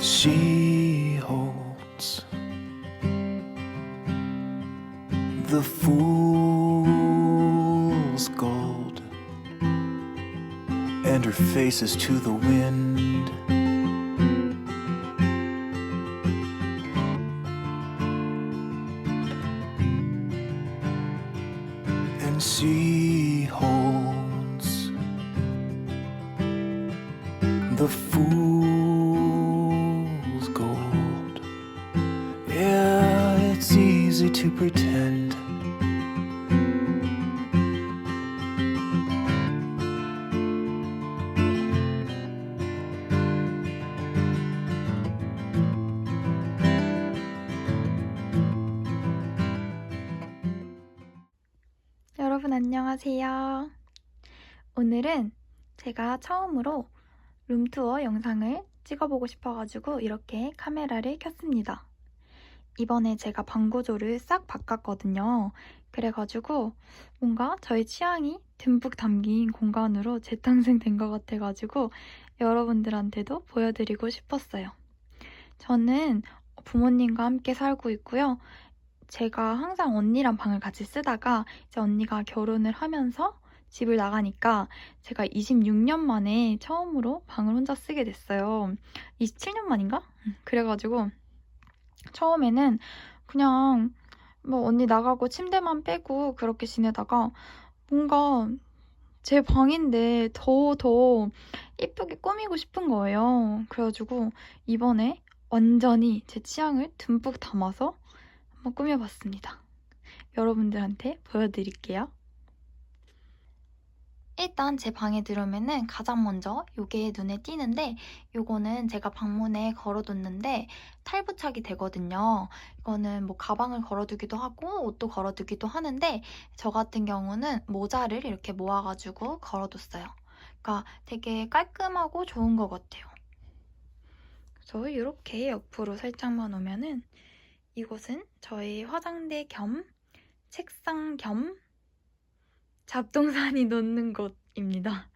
She holds the fool's gold, and her face is to the wind. 안녕하세요. 오늘은 제가 처음으로 룸투어 영상을 찍어보고 싶어가지고 이렇게 카메라를 켰습니다. 이번에 제가 방 구조를 싹 바꿨거든요. 그래가지고 뭔가 저의 취향이 듬뿍 담긴 공간으로 재탄생된 것 같아가지고 여러분들한테도 보여드리고 싶었어요. 저는 부모님과 함께 살고 있고요. 제가 항상 언니랑 방을 같이 쓰다가 이제 언니가 결혼을 하면서 집을 나가니까 제가 26년 만에 처음으로 방을 혼자 쓰게 됐어요. 27년 만인가? 음, 그래가지고 처음에는 그냥 뭐 언니 나가고 침대만 빼고 그렇게 지내다가 뭔가 제 방인데 더 더 예쁘게 꾸미고 싶은 거예요. 그래가지고 이번에 완전히 제 취향을 듬뿍 담아서 한번 꾸며봤습니다. 여러분들한테 보여드릴게요. 일단 제 방에 들어오면은 가장 먼저 요게 눈에 띄는데 요거는 제가 방문에 걸어뒀는데 탈부착이 되거든요. 이거는 뭐 가방을 걸어두기도 하고 옷도 걸어두기도 하는데 저 같은 경우는 모자를 이렇게 모아가지고 걸어뒀어요. 그러니까 되게 깔끔하고 좋은 것 같아요. 그래서 이렇게 옆으로 살짝만 오면은 이곳은 저희 화장대 겸 책상 겸 잡동사니 놓는 곳입니다.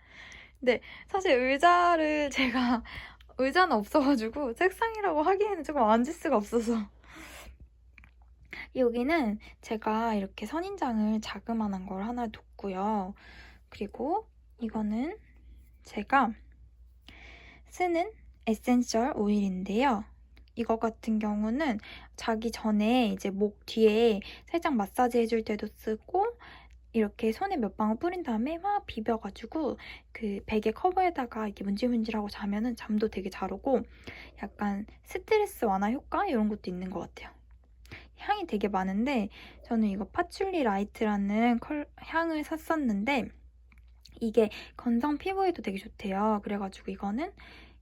근데 사실 의자를 제가 의자는 없어가지고 책상이라고 하기에는 조금 앉을 수가 없어서 여기는 제가 이렇게 선인장을 자그만한 걸 하나 뒀고요. 그리고 이거는 제가 쓰는 에센셜 오일인데요. 이거 같은 경우는 자기 전에 이제 목 뒤에 살짝 마사지 해줄 때도 쓰고 이렇게 손에 몇 방울 뿌린 다음에 막 비벼가지고 그 베개 커버에다가 이렇게 문질문질하고 자면은 잠도 되게 잘 오고 약간 스트레스 완화 효과 이런 것도 있는 것 같아요. 향이 되게 많은데 저는 이거 파출리 라이트라는 컬, 향을 샀었는데 이게 건성 피부에도 되게 좋대요. 그래가지고 이거는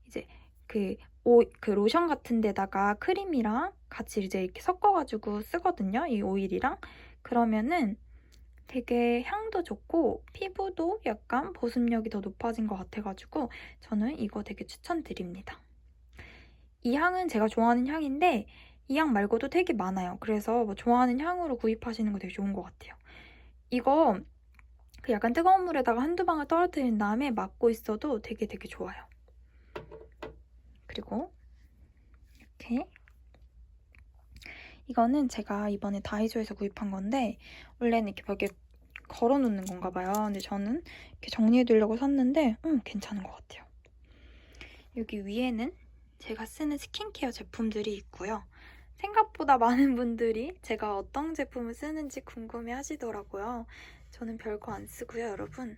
이제 그, 오, 그 로션 같은 데다가 크림이랑 같이 이제 이렇게 섞어가지고 쓰거든요. 이 오일이랑. 그러면은 되게 향도 좋고 피부도 약간 보습력이 더 높아진 것 같아가지고 저는 이거 되게 추천드립니다. 이 향은 제가 좋아하는 향인데 이 향 말고도 되게 많아요. 그래서 뭐 좋아하는 향으로 구입하시는 거 되게 좋은 것 같아요. 이거 그 약간 뜨거운 물에다가 한두 방울 떨어뜨린 다음에 막고 있어도 되게 되게 좋아요. 그리고 이렇게 이거는 제가 이번에 다이소에서 구입한 건데 원래는 이렇게 벽에 걸어놓는 건가 봐요. 근데 저는 이렇게 정리해두려고 샀는데 음, 괜찮은 것 같아요. 여기 위에는 제가 쓰는 스킨케어 제품들이 있고요. 생각보다 많은 분들이 제가 어떤 제품을 쓰는지 궁금해 하시더라고요. 저는 별거 안 쓰고요, 여러분.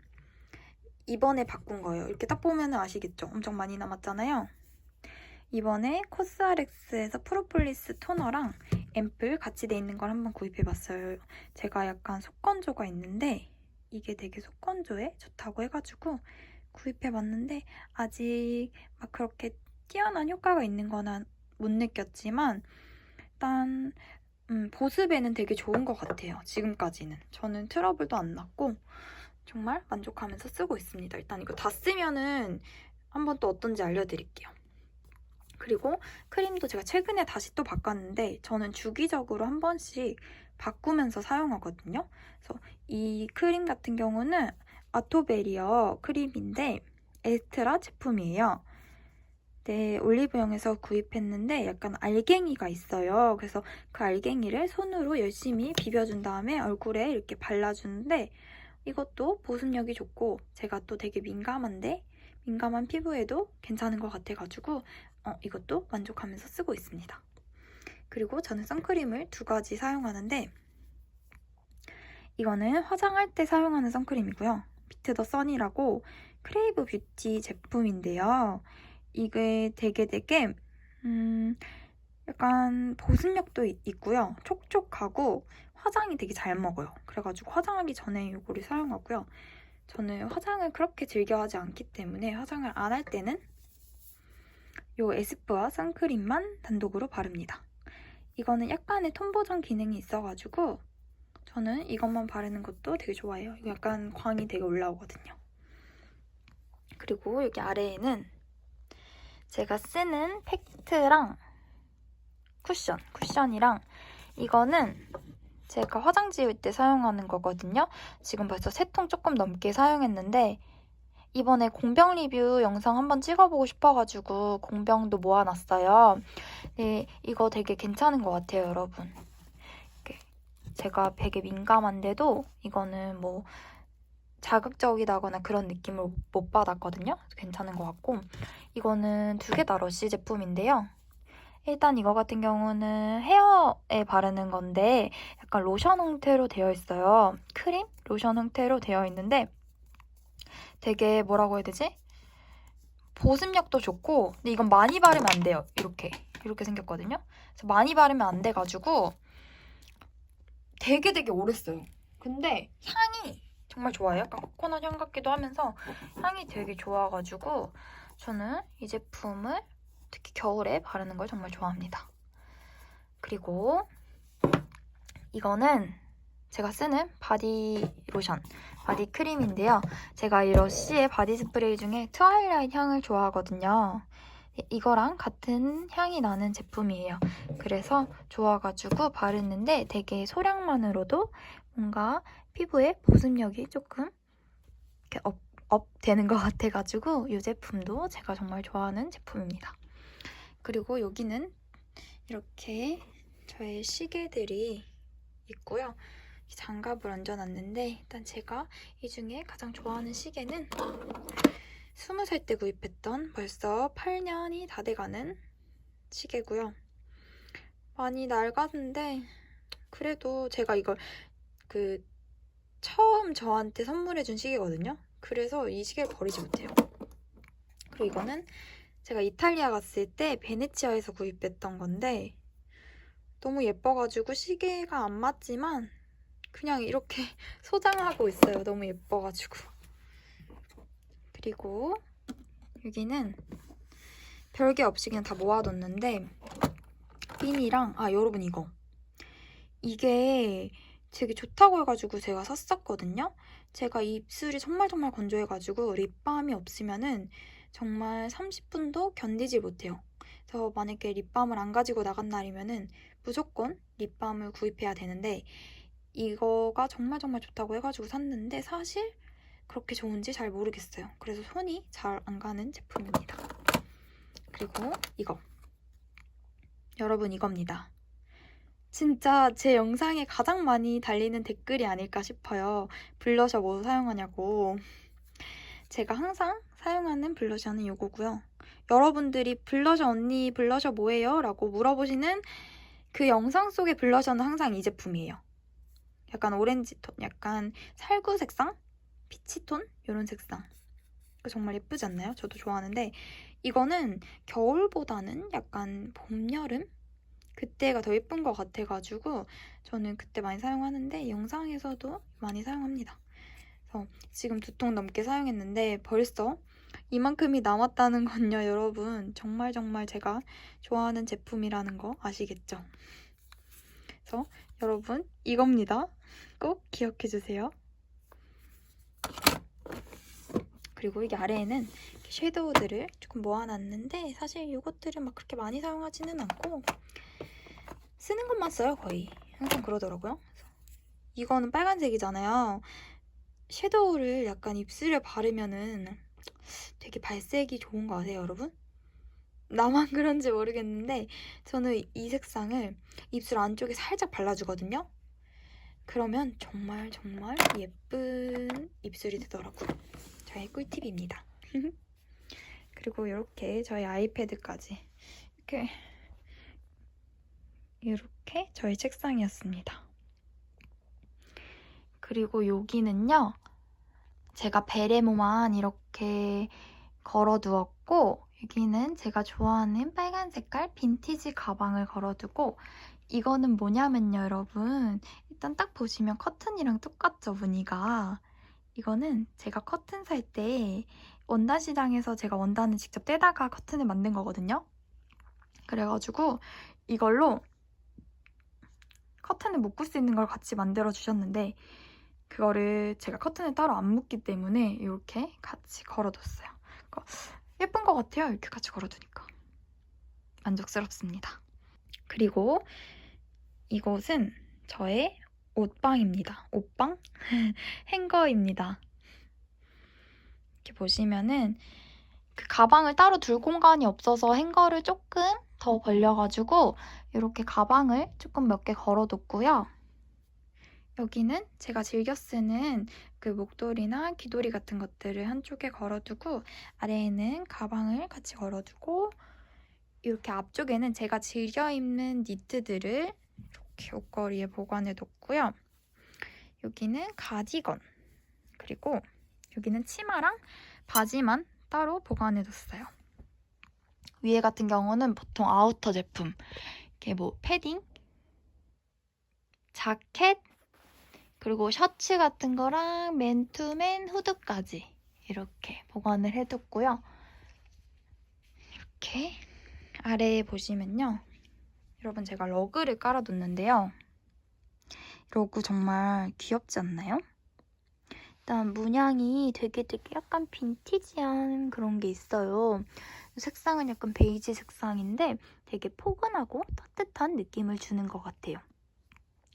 이번에 바꾼 거예요. 이렇게 딱 보면 아시겠죠? 엄청 많이 남았잖아요. 이번에 코스알엑스에서 프로폴리스 토너랑 앰플 같이 돼 있는 걸 한번 구입해봤어요. 제가 약간 속건조가 있는데 이게 되게 속건조에 좋다고 해가지고 구입해봤는데 아직 막 그렇게 뛰어난 효과가 있는 거는 못 느꼈지만 일단 음, 보습에는 되게 좋은 것 같아요. 지금까지는. 저는 트러블도 안 났고 정말 만족하면서 쓰고 있습니다. 일단 이거 다 쓰면은 한번 또 어떤지 알려드릴게요. 그리고 크림도 제가 최근에 다시 또 바꿨는데 저는 주기적으로 한 번씩 바꾸면서 사용하거든요. 그래서 이 크림 같은 경우는 아토베리어 크림인데 에스트라 제품이에요. 네, 올리브영에서 구입했는데 약간 알갱이가 있어요. 그래서 그 알갱이를 손으로 열심히 비벼준 다음에 얼굴에 이렇게 발라주는데 이것도 보습력이 좋고 제가 또 되게 민감한데 민감한 피부에도 괜찮은 것 같아가지고 어, 이것도 만족하면서 쓰고 있습니다. 그리고 저는 선크림을 두 가지 사용하는데 이거는 화장할 때 사용하는 선크림이고요. 비트 더 선이라고 크레이브 뷰티 제품인데요. 이게 되게 되게 음 약간 보습력도 있- 있고요. 촉촉하고 화장이 되게 잘 먹어요. 그래가지고 화장하기 전에 이거를 사용하고요. 저는 화장을 그렇게 즐겨하지 않기 때문에 화장을 안 할 때는 이 에스쁘아 선크림만 단독으로 바릅니다. 이거는 약간의 톤 보정 기능이 있어가지고 저는 이것만 바르는 것도 되게 좋아해요. 약간 광이 되게 올라오거든요. 그리고 여기 아래에는 제가 쓰는 팩트랑 쿠션, 쿠션이랑 이거는 제가 화장 지울 때 사용하는 거거든요. 지금 벌써 세 통 조금 넘게 사용했는데 이번에 공병 리뷰 영상 한번 찍어보고 싶어가지고 공병도 모아놨어요. 네, 이거 되게 괜찮은 것 같아요, 여러분. 제가 되게 민감한데도 이거는 뭐 자극적이다거나 그런 느낌을 못 받았거든요. 괜찮은 것 같고 이거는 두 개 다 러쉬 제품인데요. 일단 이거 같은 경우는 헤어에 바르는 건데 약간 로션 형태로 되어 있어요. 크림? 로션 형태로 되어 있는데 되게 뭐라고 해야 되지? 보습력도 좋고 근데 이건 많이 바르면 안 돼요. 이렇게 이렇게 생겼거든요. 그래서 많이 바르면 안 돼가지고 되게 되게 오래 써요. 근데 향이 정말 좋아요. 약간 코코넛 향 같기도 하면서 향이 되게 좋아가지고 저는 이 제품을 특히 겨울에 바르는 걸 정말 좋아합니다. 그리고 이거는 제가 쓰는 바디 로션, 바디 크림인데요. 제가 이 러쉬의 바디 스프레이 중에 트와일라이트 향을 좋아하거든요. 이거랑 같은 향이 나는 제품이에요. 그래서 좋아가지고 바르는데 되게 소량만으로도 뭔가 피부에 보습력이 조금 업, 업 되는 것 같아가지고 이 제품도 제가 정말 좋아하는 제품입니다. 그리고 여기는 이렇게 저의 시계들이 있고요. 이 장갑을 얹어놨는데 일단 제가 이 중에 가장 좋아하는 시계는 20살 때 구입했던 벌써 8년이 다 돼가는 시계고요. 많이 낡았는데 그래도 제가 이걸 그 처음 저한테 선물해준 시계거든요. 그래서 이 시계를 버리지 못해요. 그리고 이거는 제가 이탈리아 갔을 때 베네치아에서 구입했던 건데 너무 예뻐가지고 시계가 안 맞지만 그냥 이렇게 소장하고 있어요. 너무 예뻐가지고. 그리고 여기는 별게 없이 그냥 다 모아뒀는데 핀이랑 아 여러분 이거 이게 되게 좋다고 해가지고 제가 샀었거든요. 제가 입술이 정말 정말 건조해가지고 립밤이 없으면은 정말 30분도 견디지 못해요. 그래서 만약에 립밤을 안 가지고 나간 날이면은 무조건 립밤을 구입해야 되는데 이거가 정말 정말 좋다고 해가지고 샀는데 사실 그렇게 좋은지 잘 모르겠어요. 그래서 손이 잘 안 가는 제품입니다. 그리고 이거 여러분 이겁니다. 진짜 제 영상에 가장 많이 달리는 댓글이 아닐까 싶어요. 블러셔 뭐 사용하냐고. 제가 항상 사용하는 블러셔는 이거고요. 여러분들이 블러셔 언니 블러셔 뭐예요? 라고 물어보시는 그 영상 속의 블러셔는 항상 이 제품이에요. 약간 오렌지 톤, 약간 살구 색상? 피치 톤? 이런 색상. 정말 예쁘지 않나요? 저도 좋아하는데 이거는 겨울보다는 약간 봄, 여름? 그때가 더 예쁜 것 같아가지고 저는 그때 많이 사용하는데 영상에서도 많이 사용합니다. 그래서 지금 두 통 넘게 사용했는데 벌써 이만큼이 남았다는 건요, 여러분. 정말 정말 제가 좋아하는 제품이라는 거 아시겠죠? 그래서 여러분, 이겁니다. 꼭 기억해 주세요. 그리고 여기 아래에는 섀도우들을 조금 모아놨는데 사실 이것들을 막 그렇게 많이 사용하지는 않고 쓰는 것만 써요, 거의. 항상 그러더라고요. 이거는 빨간색이잖아요. 섀도우를 약간 입술에 바르면은 되게 발색이 좋은 거 아세요, 여러분? 나만 그런지 모르겠는데 저는 이 색상을 입술 안쪽에 살짝 발라주거든요. 그러면 정말 정말 예쁜 입술이 되더라고요. 저의 꿀팁입니다. 그리고 이렇게 저희 아이패드까지 이렇게 이렇게 저희 책상이었습니다. 그리고 여기는요. 제가 베레모만 이렇게 걸어두었고 여기는 제가 좋아하는 빨간 색깔 빈티지 가방을 걸어두고 이거는 뭐냐면요 여러분. 일단 딱 보시면 커튼이랑 똑같죠 무늬가. 이거는 제가 커튼 살 때 원단 시장에서 제가 원단을 직접 떼다가 커튼을 만든 거거든요. 그래가지고 이걸로 커튼을 묶을 수 있는 걸 같이 만들어 주셨는데 그거를 제가 커튼을 따로 안 묶기 때문에 이렇게 같이 걸어뒀어요. 예쁜 것 같아요. 이렇게 같이 걸어두니까. 만족스럽습니다. 그리고 이곳은 저의 옷방입니다. 옷방? 행거입니다. 이렇게 보시면은 그 가방을 따로 둘 공간이 없어서 행거를 조금 더 벌려가지고 이렇게 가방을 조금 몇 개 걸어뒀고요. 여기는 제가 즐겨 쓰는 그 목도리나 귀도리 같은 것들을 한쪽에 걸어두고 아래에는 가방을 같이 걸어두고 이렇게 앞쪽에는 제가 즐겨 입는 니트들을 이렇게 옷걸이에 보관해 뒀고요. 여기는 가디건 그리고 여기는 치마랑 바지만 따로 보관해 뒀어요. 위에 같은 경우는 보통 아우터 제품 이렇게 뭐 패딩, 자켓 그리고 셔츠 같은 거랑 맨투맨 후드까지 이렇게 보관을 해뒀고요. 이렇게 아래에 보시면요. 여러분 제가 러그를 깔아뒀는데요. 러그 정말 귀엽지 않나요? 일단 문양이 되게 되게 약간 빈티지한 그런 게 있어요. 색상은 약간 베이지 색상인데 되게 포근하고 따뜻한 느낌을 주는 것 같아요.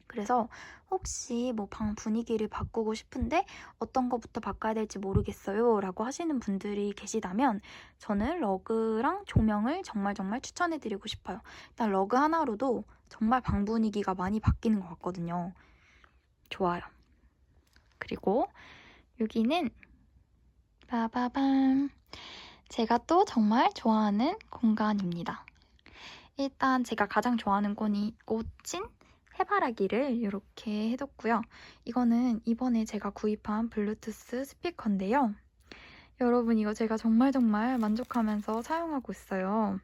그래서 혹시 뭐 방 분위기를 바꾸고 싶은데 어떤 거부터 바꿔야 될지 모르겠어요 라고 하시는 분들이 계시다면 저는 러그랑 조명을 정말 정말 추천해 드리고 싶어요. 일단 러그 하나로도 정말 방 분위기가 많이 바뀌는 것 같거든요. 좋아요. 그리고 여기는 빠바밤 제가 또 정말 좋아하는 공간입니다. 일단 제가 가장 좋아하는 꽃이 꽃인 해바라기를 이렇게 해뒀고요. 이거는 이번에 제가 구입한 블루투스 스피커인데요. 여러분 이거 제가 정말 정말 만족하면서 사용하고 있어요.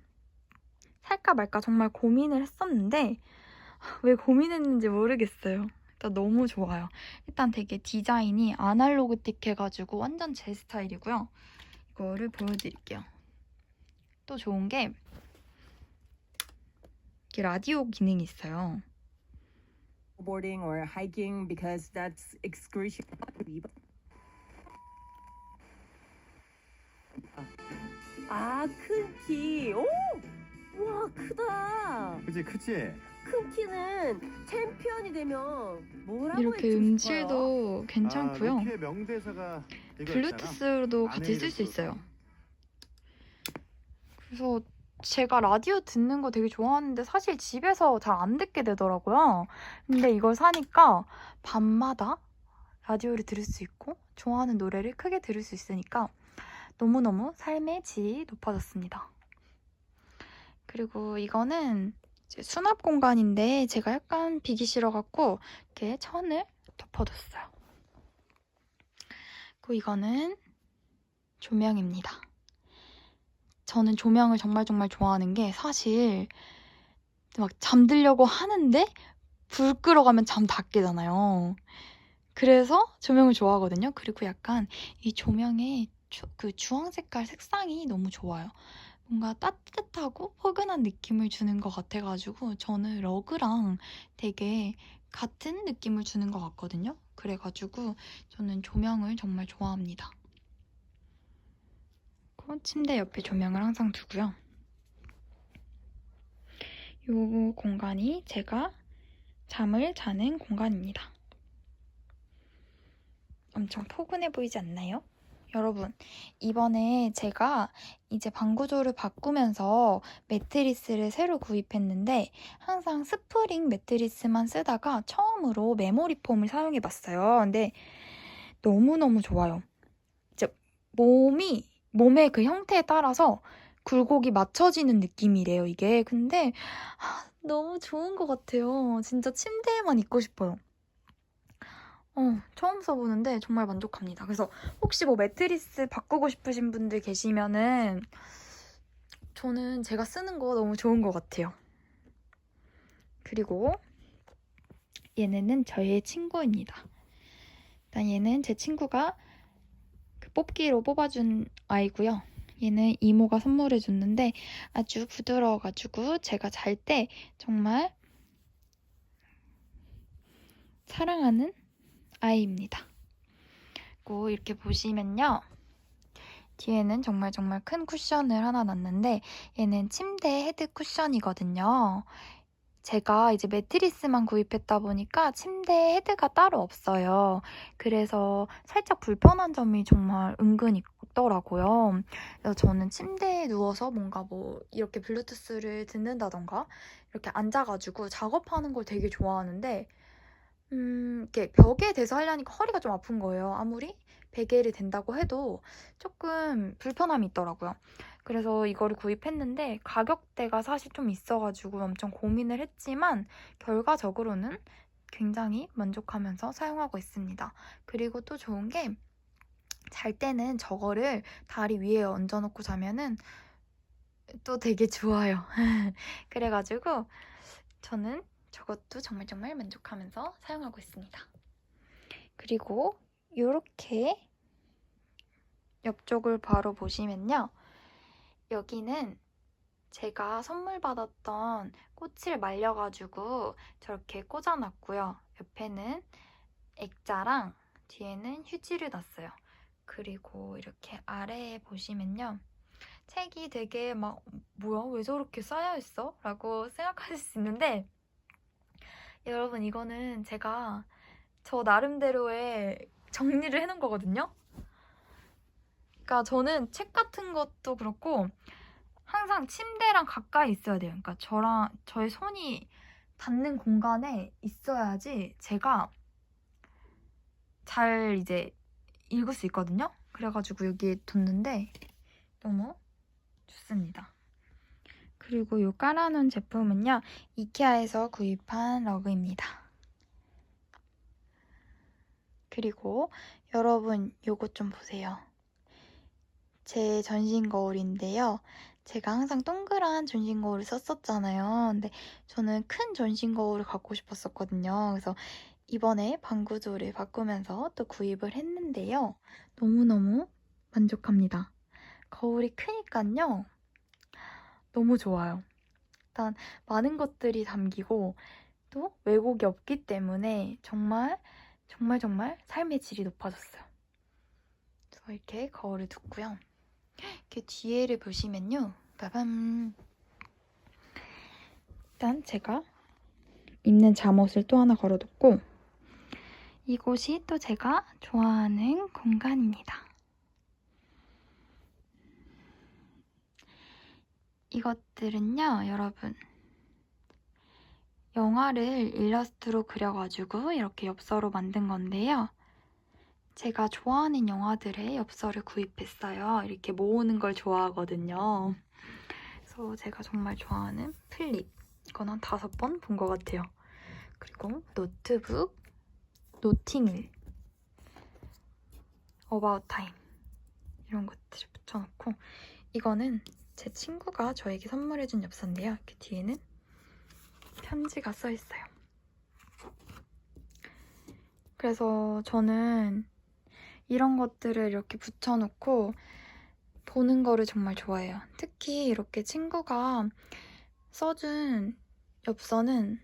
살까 말까 정말 고민을 했었는데 왜 고민했는지 모르겠어요. 일단 너무 좋아요. 일단 되게 디자인이 아날로그틱 해가지고 완전 제 스타일이고요. 이거를 보여드릴게요. 또 좋은 게 이렇게 라디오 기능이 있어요. Snowboarding or hiking because that's excruciating. 아, 큰 키. 오! 와, 크다. 그치 크지? 큰 키는 챔피언이 되면 뭐라고 이렇게 음질도 괜찮고요. 아, 명대사가 이거였잖아. 블루투스로도 같이 쓸 수. 있어요. 그래서 제가 라디오 듣는 거 되게 좋아하는데 사실 집에서 잘 안 듣게 되더라고요. 근데 이걸 사니까 밤마다 라디오를 들을 수 있고 좋아하는 노래를 크게 들을 수 있으니까 너무너무 삶의 질이 높아졌습니다. 그리고 이거는 수납 공간인데 제가 약간 비기 싫어갖고 이렇게 천을 덮어뒀어요. 그리고 이거는 조명입니다. 저는 조명을 정말 정말 좋아하는 게 사실 막 잠들려고 하는데 불 끄러가면 잠 다 깨잖아요. 그래서 조명을 좋아하거든요. 그리고 약간 이 조명의 주, 그 주황 색깔 색상이 너무 좋아요. 뭔가 따뜻하고 포근한 느낌을 주는 것 같아가지고 저는 러그랑 되게 같은 느낌을 주는 것 같거든요. 그래가지고 저는 조명을 정말 좋아합니다. 그리고 침대 옆에 조명을 항상 두고요. 이 공간이 제가 잠을 자는 공간입니다. 엄청 포근해 보이지 않나요? 여러분, 이번에 제가 이제 방구조를 바꾸면서 매트리스를 새로 구입했는데 항상 스프링 매트리스만 쓰다가 처음으로 메모리 폼을 사용해 봤어요. 근데 너무너무 좋아요. 이제 몸이 몸의 그 형태에 따라서 굴곡이 맞춰지는 느낌이래요, 이게. 근데 아, 너무 좋은 것 같아요. 진짜 침대에만 있고 싶어요. 어, 처음 써보는데 정말 만족합니다. 그래서 혹시 뭐 매트리스 바꾸고 싶으신 분들 계시면은 저는 제가 쓰는 거 너무 좋은 것 같아요. 그리고 얘네는 저의 친구입니다. 일단 얘는 제 친구가 그 뽑기로 뽑아준 아이고요. 얘는 이모가 선물해 줬는데 아주 부드러워가지고 제가 잘 때 정말 사랑하는 아이입니다. 그리고 이렇게 보시면요. 뒤에는 정말 정말 큰 쿠션을 하나 놨는데 얘는 침대 헤드 쿠션이거든요. 제가 이제 매트리스만 구입했다 보니까 침대 헤드가 따로 없어요. 그래서 살짝 불편한 점이 정말 은근 있더라고요. 그래서 저는 침대에 누워서 뭔가 뭐 이렇게 블루투스를 듣는다던가 이렇게 앉아가지고 작업하는 걸 되게 좋아하는데 음, 이렇게 벽에 대서 하려니까 허리가 좀 아픈 거예요. 아무리 베개를 댄다고 해도 조금 불편함이 있더라고요. 그래서 이거를 구입했는데 가격대가 사실 좀 있어가지고 엄청 고민을 했지만 결과적으로는 굉장히 만족하면서 사용하고 있습니다. 그리고 또 좋은 게 잘 때는 저거를 다리 위에 얹어놓고 자면은 또 되게 좋아요. 그래가지고 저는 저것도 정말 정말 만족하면서 사용하고 있습니다. 그리고 이렇게 옆쪽을 바로 보시면요. 여기는 제가 선물 받았던 꽃을 말려가지고 저렇게 꽂아놨고요. 옆에는 액자랑 뒤에는 휴지를 놨어요. 그리고 이렇게 아래에 보시면요. 책이 되게 막 뭐야 왜 저렇게 쌓여있어? 라고 생각하실 수 있는데 여러분 이거는 제가 저 나름대로의 정리를 해놓은 거거든요. 그러니까 저는 책 같은 것도 그렇고 항상 침대랑 가까이 있어야 돼요. 그러니까 저랑 저의 손이 닿는 공간에 있어야지 제가 잘 이제 읽을 수 있거든요. 그래가지고 여기에 뒀는데 너무 좋습니다. 그리고 이 깔아놓은 제품은요. 이케아에서 구입한 러그입니다. 그리고 여러분 요것 좀 보세요. 제 전신 거울인데요. 제가 항상 동그란 전신 거울을 썼었잖아요. 근데 저는 큰 전신 거울을 갖고 싶었었거든요. 그래서 이번에 방구조를 바꾸면서 또 구입을 했는데요. 너무너무 만족합니다. 거울이 크니까요. 너무 좋아요. 일단 많은 것들이 담기고 또 왜곡이 없기 때문에 정말 정말 정말 삶의 질이 높아졌어요. 그래서 이렇게 거울을 두고요. 이렇게 뒤에를 보시면요. 빠밤. 일단 제가 입는 잠옷을 또 하나 걸어뒀고 이곳이 또 제가 좋아하는 공간입니다. 이것들은요, 여러분. 영화를 일러스트로 그려가지고 이렇게 엽서로 만든 건데요. 제가 좋아하는 영화들의 엽서를 구입했어요. 이렇게 모으는 걸 좋아하거든요. 그래서 제가 정말 좋아하는 플립. 이건 한 다섯 번 본 것 같아요. 그리고 노트북, 노팅일, 어바웃 타임 이런 것들을 붙여놓고 이거는 제 친구가 저에게 선물해준 엽서인데요. 이렇게 뒤에는 편지가 써 있어요. 그래서 저는 이런 것들을 이렇게 붙여놓고 보는 거를 정말 좋아해요. 특히 이렇게 친구가 써준 엽서는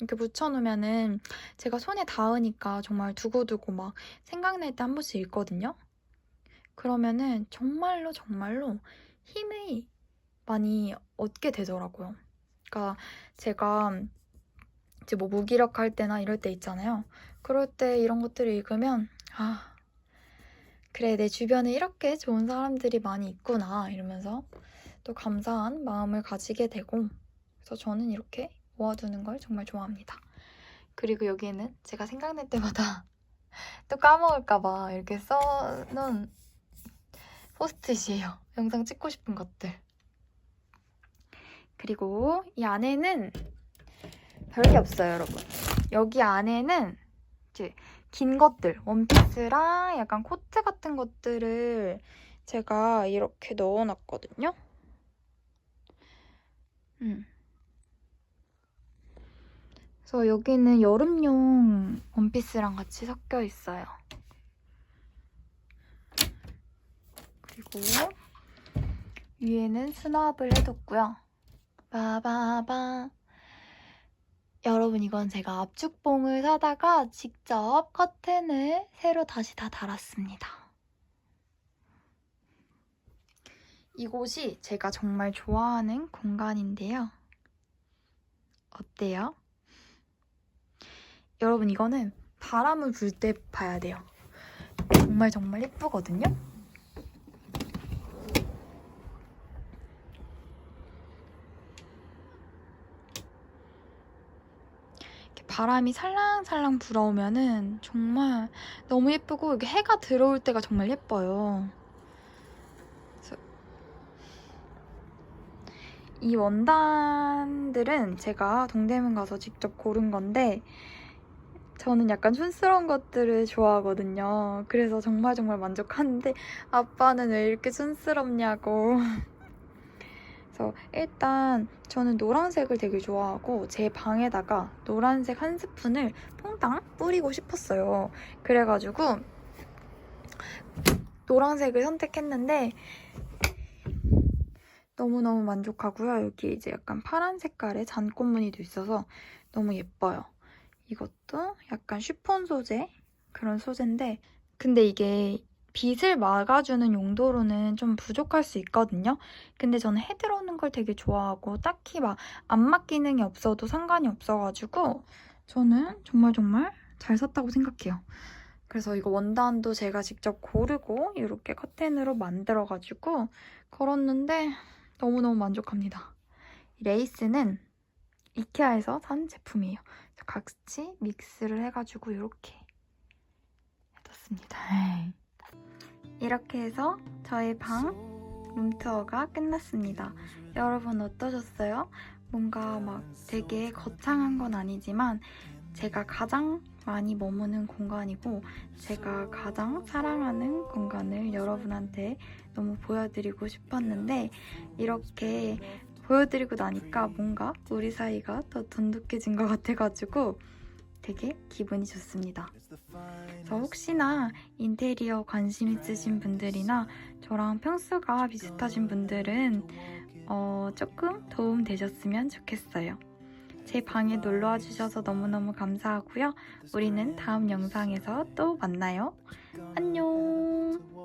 이렇게 붙여놓으면은 제가 손에 닿으니까 정말 두고두고 막 생각날 때 한 번씩 읽거든요. 그러면은 정말로 정말로 힘이 많이 얻게 되더라고요. 그러니까 제가 이제 뭐 무기력할 때나 이럴 때 있잖아요. 그럴 때 이런 것들을 읽으면 아 그래, 내 주변에 이렇게 좋은 사람들이 많이 있구나. 이러면서 또 감사한 마음을 가지게 되고, 그래서 저는 이렇게 모아두는 걸 정말 좋아합니다. 그리고 여기에는 제가 생각날 때마다 또 까먹을까봐 이렇게 써놓은 포스트잇이에요. 영상 찍고 싶은 것들. 그리고 이 안에는 별게 없어요, 여러분. 여기 안에는 이제 긴 것들, 원피스랑 약간 코트 같은 것들을 제가 이렇게 넣어놨거든요. 음. 그래서 여기는 여름용 원피스랑 같이 섞여 있어요. 그리고 위에는 수납을 해뒀고요. 빠바바. 여러분 이건 제가 압축봉을 사다가 직접 커튼을 새로 다시 다 달았습니다. 이곳이 제가 정말 좋아하는 공간인데요. 어때요? 여러분 이거는 바람을 불 때 봐야 돼요. 정말 정말 예쁘거든요. 이렇게 바람이 살랑살랑 불어오면은 정말 너무 예쁘고 이게 해가 들어올 때가 정말 예뻐요. 이 원단들은 제가 동대문 가서 직접 고른 건데 저는 약간 촌스러운 것들을 좋아하거든요. 그래서 정말 정말 만족하는데 아빠는 왜 이렇게 촌스럽냐고. 그래서 일단 저는 노란색을 되게 좋아하고 제 방에다가 노란색 한 스푼을 퐁당 뿌리고 싶었어요. 그래가지고 노란색을 선택했는데 너무너무 만족하고요. 여기 이제 약간 파란 색깔의 잔꽃무늬도 있어서 너무 예뻐요. 이것도 약간 쉬폰 소재 그런 소재인데 근데 이게 빛을 막아주는 용도로는 좀 부족할 수 있거든요. 근데 저는 해 들어오는 걸 되게 좋아하고 딱히 막 안막 기능이 없어도 상관이 없어가지고 저는 정말 정말 잘 샀다고 생각해요. 그래서 이거 원단도 제가 직접 고르고 이렇게 커튼으로 만들어가지고 걸었는데 너무너무 만족합니다. 이 레이스는 이케아에서 산 제품이에요. 같이 믹스를 해가지고 이렇게 해뒀습니다. 이렇게 해서 저의 방 룸투어가 끝났습니다. 여러분 어떠셨어요? 뭔가 막 되게 거창한 건 아니지만 제가 가장 많이 머무는 공간이고 제가 가장 사랑하는 공간을 여러분한테 너무 보여드리고 싶었는데 이렇게 보여드리고 나니까 뭔가 우리 사이가 더 돈독해진 것 같아가지고 되게 기분이 좋습니다. 그래서 혹시나 인테리어 관심 있으신 분들이나 저랑 평수가 비슷하신 분들은 어, 조금 도움 되셨으면 좋겠어요. 제 방에 놀러와 주셔서 너무너무 감사하고요. 우리는 다음 영상에서 또 만나요. 안녕!